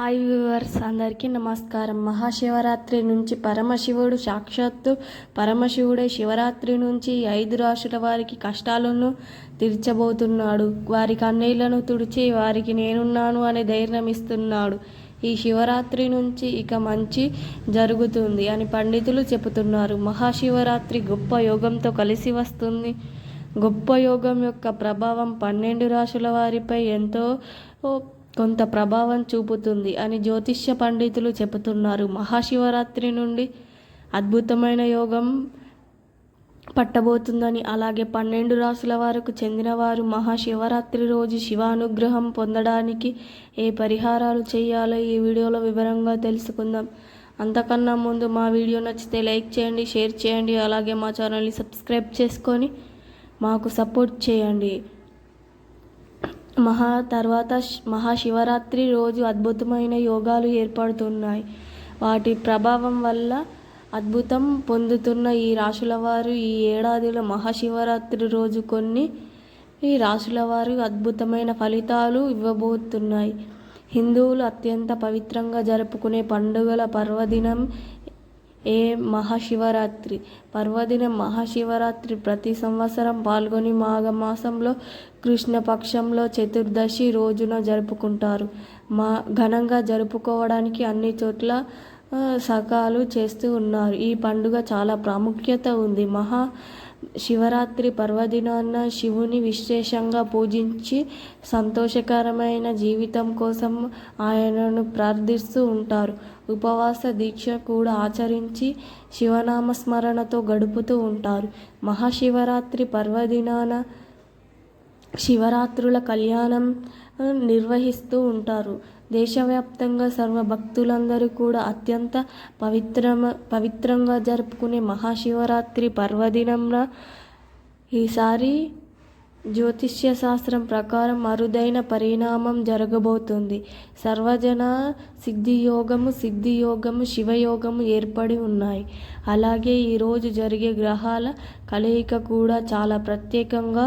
Hi viewers అందరికీ నమస్కారం. మహాశివరాత్రి నుంచి పరమశివుడు సాక్షాత్తు పరమశివుడే శివరాత్రి నుంచి ఐదు రాశుల వారికి కష్టాలను తీర్చబోతున్నాడు. వారి కన్నీళ్ళను తుడిచి వారికి నేనున్నాను అనే ధైర్యం ఇస్తున్నాడు. ఈ శివరాత్రి నుంచి ఇక మంచి జరుగుతుంది అని పండితులు చెబుతున్నారు. మహాశివరాత్రి గొప్ప యోగంతో కలిసి వస్తుంది. గొప్ప యోగం యొక్క ప్రభావం పన్నెండు రాశుల వారిపై ఎంతో ఓ, కొంత ప్రభావం చూపుతుంది అని జ్యోతిష్య పండితులు చెబుతున్నారు. మహాశివరాత్రి నుండి అద్భుతమైన యోగం పట్టబోతుందని అలాగే పన్నెండు రాసుల వారికి చెందినవారు మహాశివరాత్రి రోజు శివానుగ్రహం పొందడానికి ఏ పరిహారాలు చేయాలో ఈ వీడియోలో వివరంగా తెలుసుకుందాం. అంతకన్నా ముందు మా వీడియో నచ్చితే లైక్ చేయండి షేర్ చేయండి అలాగే మా ఛానల్ని సబ్స్క్రైబ్ చేసుకొని మాకు సపోర్ట్ చేయండి. మహా తర్వాత మహాశివరాత్రి రోజు అద్భుతమైన యోగాలు ఏర్పడుతున్నాయి. వాటి ప్రభావం వల్ల అద్భుతం పొందుతున్న ఈ రాశుల వారు ఈ ఏడాదిలో మహాశివరాత్రి రోజు కొన్ని ఈ రాశుల వారు అద్భుతమైన ఫలితాలు ఇవ్వబోతున్నాయి. హిందువులు అత్యంత పవిత్రంగా జరుపుకునే పండుగల పర్వదినం ఏ మహాశివరాత్రి? పర్వదినం మహాశివరాత్రి ప్రతి సంవత్సరం పాల్గొని మాఘమాసంలో కృష్ణపక్షంలో చతుర్దశి రోజున జరుపుకుంటారు. మా ఘనంగా జరుపుకోవడానికి అన్ని చోట్ల సకాలు చేస్తూ ఉన్నారు. ఈ పండుగ చాలా ప్రాముఖ్యత ఉంది. మహా శివరాత్రి పర్వదినాన్న శివుని విశేషంగా పూజించి సంతోషకరమైన జీవితం కోసం ఆయనను ప్రార్థిస్తూ ఉంటారు. ఉపవాస దీక్ష కూడా ఆచరించి శివనామస్మరణతో గడుపుతూ ఉంటారు. మహాశివరాత్రి పర్వదినాన శివరాత్రుల కళ్యాణం నిర్వహిస్తూ ఉంటారు. దేశవ్యాప్తంగా సర్వ భక్తులందరూ కూడా అత్యంత పవిత్రమ పవిత్రంగా జరుపుకునే మహాశివరాత్రి పర్వదినంన ఈసారి జ్యోతిష్య శాస్త్రం ప్రకారం అరుదైన పరిణామం జరగబోతుంది. సర్వజన సిద్ధియోగము సిద్ధియోగము శివయోగము ఏర్పడి ఉన్నాయి. అలాగే ఈరోజు జరిగే గ్రహాల కలయిక కూడా చాలా ప్రత్యేకంగా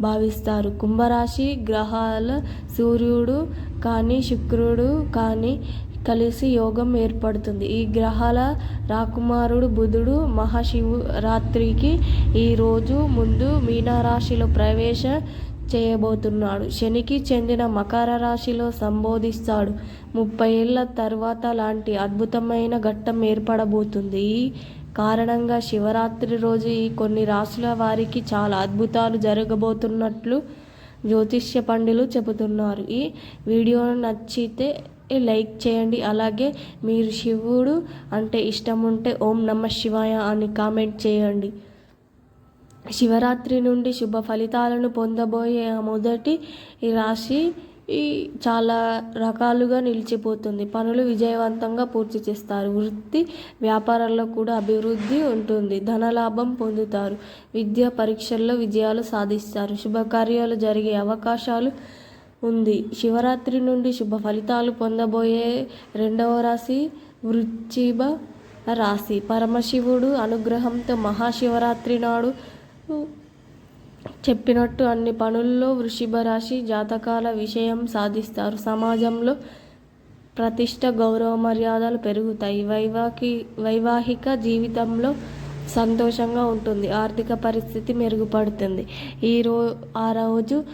భావిస్తారు. కుంభరాశి గ్రహాల సూర్యుడు కానీ శుక్రుడు కానీ కలిసి యోగం ఏర్పడుతుంది. ఈ గ్రహాల రాకుమారుడు బుధుడు మహాశివరాత్రికి ఈరోజు ముందు మీనరాశిలో ప్రవేశ చేయబోతున్నాడు. శనికి చెందిన మకర రాశిలో సంబోధిస్తాడు. ముప్పై ఏళ్ళ తర్వాత లాంటి అద్భుతమైన ఘట్టం ఏర్పడబోతుంది. ఈ కారణంగా శివరాత్రి రోజు ఈ కొన్ని రాశుల వారికి చాలా అద్భుతాలు జరగబోతున్నట్లు జ్యోతిష్య పండితులు చెబుతున్నారు. ఈ వీడియో నచ్చితే లైక్ చేయండి. అలాగే మీరు శివుడు అంటే ఇష్టం ఉంటే ఓం నమ శివాయ అని కామెంట్ చేయండి. శివరాత్రి నుండి శుభ ఫలితాలను పొందబోయే ఆ మొదటి రాశి ఈ చాలా రకాలుగా నిలిచిపోతుంది. పనులు విజయవంతంగా పూర్తి చేస్తారు. వృత్తి వ్యాపారాల్లో కూడా అభివృద్ధి ఉంటుంది. ధనలాభం పొందుతారు. విద్యా పరీక్షల్లో విజయాలు సాధిస్తారు. శుభకార్యాలు జరిగే అవకాశాలు ఉంది. శివరాత్రి నుండి శుభ ఫలితాలు పొందబోయే రెండవ రాశి వృచ్చిభ రాశి. పరమశివుడు అనుగ్రహంతో మహాశివరాత్రి నాడు చెప్పినట్టు అన్ని పనుల్లో వృషిభ రాశి జాతకాల విషయం సాధిస్తారు. సమాజంలో ప్రతిష్ట గౌరవ మర్యాదలు పెరుగుతాయి. వైవాకి వైవాహిక జీవితంలో సంతోషంగా ఉంటుంది. ఆర్థిక పరిస్థితి మెరుగుపడుతుంది. ఈ ఆ రోజు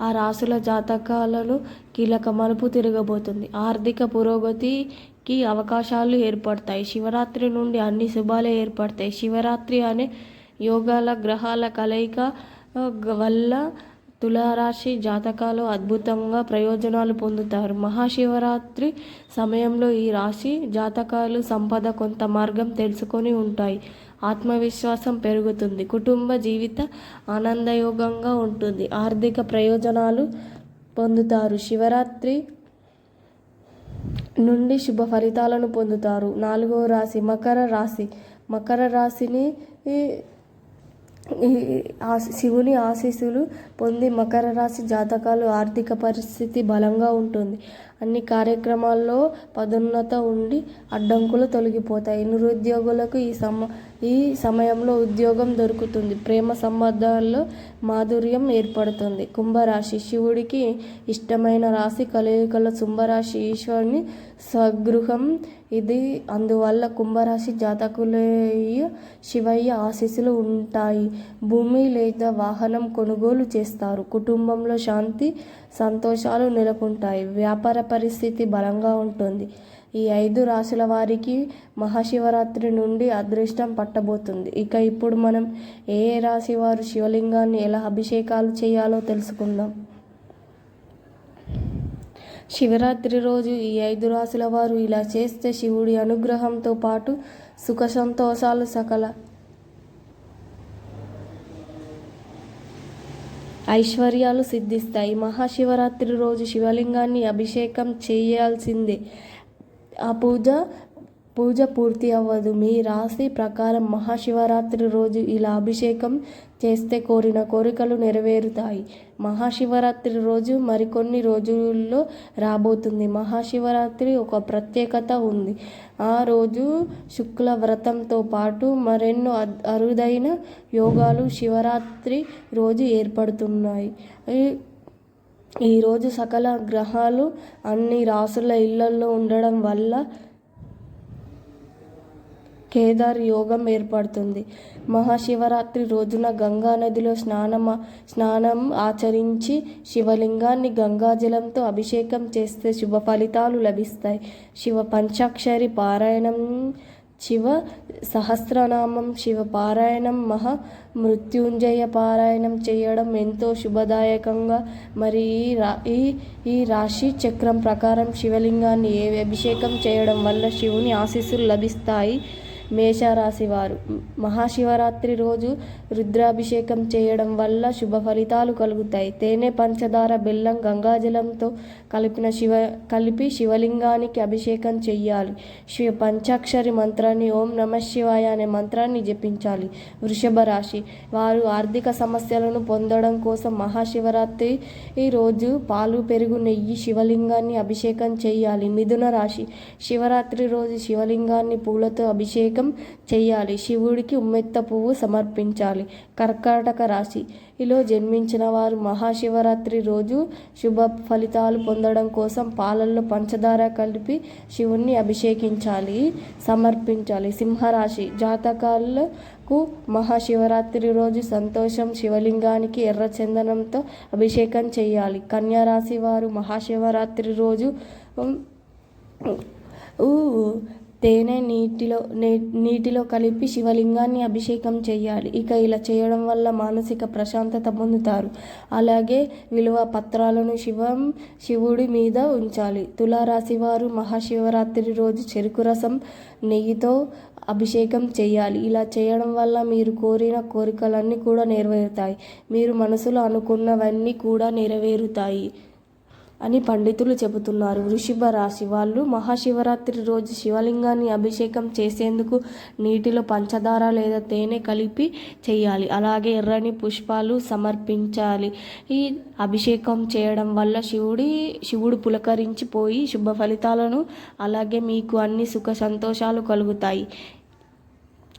ఆ రాసుల జాతకాలను కీలక మలుపు తిరగబోతుంది. ఆర్థిక పురోగతికి అవకాశాలు ఏర్పడతాయి. శివరాత్రి నుండి అన్ని శుభాలే ఏర్పడతాయి. శివరాత్రి అనే యోగాల గ్రహాల కలయిక వల్ల తులారాశి జాతకాలు అద్భుతంగా ప్రయోజనాలు పొందుతారు. మహాశివరాత్రి సమయంలో ఈ రాశి జాతకాలు సంపద కొంత మార్గం తెలుసుకొని ఉంటాయి. ఆత్మవిశ్వాసం పెరుగుతుంది. కుటుంబ జీవిత ఆనందయోగంగా ఉంటుంది. ఆర్థిక ప్రయోజనాలు పొందుతారు. శివరాత్రి నుండి శుభ ఫలితాలను పొందుతారు. నాలుగవ రాశి మకర రాశి. మకర రాశిని శివుని ఆశీస్సులు పొంది మకర రాశి జాతకాలు ఆర్థిక పరిస్థితి బలంగా ఉంటుంది. అన్ని కార్యక్రమాల్లో పదోన్నత ఉండి అడ్డంకులు తొలగిపోతాయి. నిరుద్యోగులకు ఈ సమ ఈ సమయంలో ఉద్యోగం దొరుకుతుంది. ప్రేమ సంబంధాల్లో మాధుర్యం ఏర్పడుతుంది. కుంభరాశి శివుడికి ఇష్టమైన రాశి కలయికల కుంభరాశి ఈశ్వరుని స్వగృహం ఇది. అందువల్ల కుంభరాశి జాతకులయ్య శివయ్య ఆశీస్సులు ఉంటాయి. భూమి లేదా వాహనం కొనుగోలు చేస్తారు. కుటుంబంలో శాంతి సంతోషాలు నెలకొంటాయి. వ్యాపార పరిస్థితి బలంగా ఉంటుంది. ఈ ఐదు రాశుల వారికి మహాశివరాత్రి నుండి అదృష్టం పట్టబోతుంది. ఇక ఇప్పుడు మనం ఏ ఏ రాశి వారు శివలింగాన్ని ఎలా అభిషేకాలు చేయాలో తెలుసుకుందాం. శివరాత్రి రోజు ఈ ఐదు రాశుల వారు ఇలా చేస్తే శివుడి అనుగ్రహంతో పాటు సుఖ సంతోషాలు సకల ఐశ్వర్యాలు సిద్ధిస్తాయి. మహాశివరాత్రి రోజు శివలింగాన్ని అభిషేకం చేయాల్సిందే. ఆ పూజ పూజ పూర్తి అవ్వదు. మీ రాశి ప్రకారం మహాశివరాత్రి రోజు ఇలా అభిషేకం చేస్తే కోరిన కోరికలు నెరవేరుతాయి. మహాశివరాత్రి రోజు మరికొన్ని రోజుల్లో రాబోతుంది. మహాశివరాత్రి ఒక ప్రత్యేకత ఉంది. ఆ రోజు శుక్ల వ్రతంతో పాటు మరెన్నో అద్- అరుదైన యోగాలు శివరాత్రి రోజు ఏర్పడుతున్నాయి. ఈరోజు సకల గ్రహాలు అన్ని రాసుల ఇళ్ళల్లో ఉండడం వల్ల కేదార్ యోగం ఏర్పడుతుంది. మహాశివరాత్రి రోజున గంగా నదిలో స్నానం స్నానం ఆచరించి శివలింగాన్ని గంగాజలంతో అభిషేకం చేస్తే శుభ ఫలితాలు లభిస్తాయి. శివ పంచాక్షరి పారాయణం శివ సహస్రనామం శివ పారాయణం మహా మృత్యుంజయ పారాయణం చేయడం ఎంతో శుభదాయకంగా. మరి ఈ రా ఈ ఈ రాశి చక్రం ప్రకారం శివలింగాన్ని ఏ అభిషేకం చేయడం వల్ల శివుని ఆశీస్సులు లభిస్తాయి? మేషరాశి వారు మహాశివరాత్రి రోజు రుద్రాభిషేకం చేయడం వల్ల శుభ ఫలితాలు కలుగుతాయి. తేనె పంచదార బెల్లం గంగాజలంతో కలిపిన శివ కలిపి శివలింగానికి అభిషేకం చెయ్యాలి. శివ పంచాక్షరి మంత్రాన్ని ఓం నమ శివాయ అనే మంత్రాన్ని జపించాలి. వృషభ రాశి వారు ఆర్థిక సమస్యలను పొందడం కోసం మహాశివరాత్రి ఈ రోజు పాలు పెరుగు నెయ్యి శివలింగాన్ని అభిషేకం చేయాలి మిథున రాశి శివరాత్రి రోజు శివలింగాన్ని పూలతో అభిషేకం చేయాలి. శివుడికి ఉమ్మెత్త పువ్వు సమర్పించాలి. కర్కాటక రాశి. ఇలా జన్మించిన వారు మహాశివరాత్రి రోజు శుభ ఫలితాలు పొందడం కోసం పాలల్లో పంచదార కలిపి శివుణ్ణి అభిషేకించాలి సమర్పించాలి. సింహరాశి. జాతకాలకు మహాశివరాత్రి రోజు సంతోషం శివలింగానికి ఎర్ర చందనంతో అభిషేకం చేయాలి. కన్యారాశి వారు మహాశివరాత్రి రోజు తేనె నీటిలో నే- నీటిలో కలిపి శివలింగాన్ని అభిషేకం చేయాలి. ఇక ఇలా చేయడం వల్ల మానసిక ప్రశాంతత పొందుతారు. అలాగే విలువ పత్రాలను శివం శివుడి మీద ఉంచాలి. తులారాశి వారు మహాశివరాత్రి రోజు చెరుకు రసం నెయ్యితో అభిషేకం చేయాలి. ఇలా చేయడం వల్ల మీరు కోరిన కోరికలన్నీ కూడా నెరవేరుతాయి. మీరు మనసులో అనుకున్నవన్నీ కూడా నెరవేరుతాయి. అని పండితులు చెబుతున్నారు. వృషభ రాశి వాళ్ళు మహాశివరాత్రి రోజు శివలింగాన్ని అభిషేకం చేసేందుకు నీటిలో పంచదార లేదా తేనె కలిపి చేయాలి. అలాగే ఎర్రని పుష్పాలు సమర్పించాలి. ఈ అభిషేకం చేయడం వల్ల శివుడి శివుడు పులకరించిపోయి శుభ ఫలితాలను అలాగే మీకు అన్ని సుఖ సంతోషాలు కలుగుతాయి.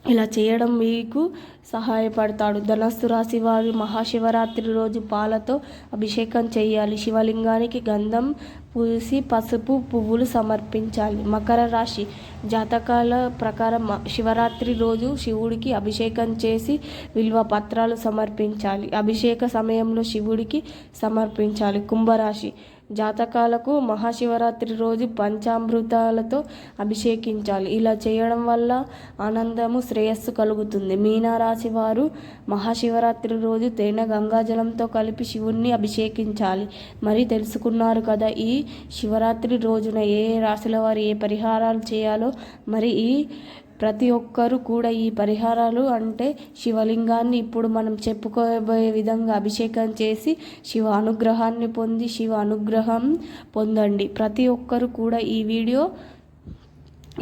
ఇలా చేయడం మీకు సహాయపడతాడు. ధనస్సు రాశి వారు మహాశివరాత్రి రోజు పాలతో అభిషేకం చేయాలి. శివలింగానికి గంధం పూసి పసుపు పువ్వులు సమర్పించాలి. మకర రాశి జాతకాల ప్రకారం శివరాత్రి రోజు శివుడికి అభిషేకం చేసి విల్వ పత్రాలు సమర్పించాలి. అభిషేక సమయంలో శివుడికి సమర్పించాలి. కుంభరాశి జాతకాలకు మహాశివరాత్రి రోజు పంచామృతాలతో అభిషేకించాలి. ఇలా చేయడం వల్ల ఆనందము శ్రేయస్సు కలుగుతుంది. మీనారాశి వారు మహాశివరాత్రి రోజు తేనె గంగాజలంతో కలిపి శివుణ్ణి అభిషేకించాలి. మరి తెలుసుకున్నారు కదా ఈ శివరాత్రి రోజున ఏ రాశుల వారు ఏ పరిహారాలు చేయాలో మరి ఈ ప్రతి ఒక్కరూ కూడా ఈ పరిహారాలు అంటే శివలింగాన్ని ఇప్పుడు మనం చెప్పుకోబోయే విధంగా అభిషేకం చేసి శివ అనుగ్రహాన్ని పొంది శివ అనుగ్రహం పొందండి. ప్రతి ఒక్కరు కూడా ఈ వీడియో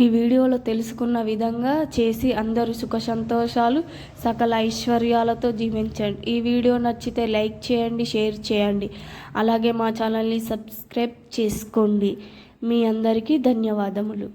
ఈ వీడియోలో తెలుసుకున్న విధంగా చేసి అందరూ సుఖ సంతోషాలు సకల ఐశ్వర్యాలతో జీవించండి. ఈ వీడియో నచ్చితే లైక్ చేయండి షేర్ చేయండి. అలాగే మా ఛానల్ని సబ్స్క్రైబ్ చేసుకోండి. మీ అందరికీ ధన్యవాదములు.